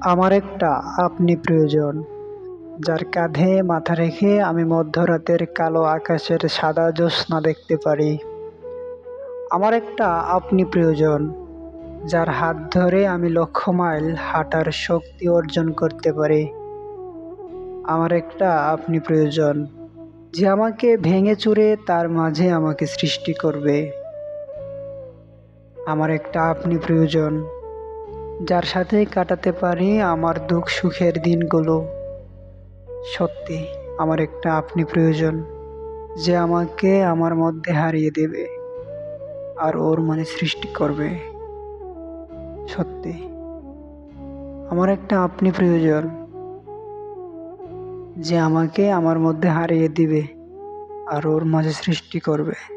আমার একটা আপনি প্রয়োজন, যার কাঁধে মাথা রেখে আমি মধ্যরাতের কালো আকাশের সাদা জ্যোৎস্না দেখতে পারি। আমার একটা আপনি প্রয়োজন, যার হাত ধরে আমি লক্ষ মাইল হাঁটার শক্তি অর্জন করতে পারি। আমার একটা আপনি প্রয়োজন, যে আমাকে ভেঙে চুরে তার মাঝে আমাকে সৃষ্টি করবে। আমার একটা আপনি প্রয়োজন যার সাথে কাটাতে পারি আমার দুঃখ সুখের দিনগুলো। সত্যি, আমার একটা আপনি প্রয়োজন, যে আমাকে আমার মধ্যে হারিয়ে দেবে আর ওর মানে সৃষ্টি করবে। সত্যি, আমার একটা আপনি প্রয়োজন, যে আমাকে আমার মধ্যে হারিয়ে দিবে আর ওর মাঝে সৃষ্টি করবে।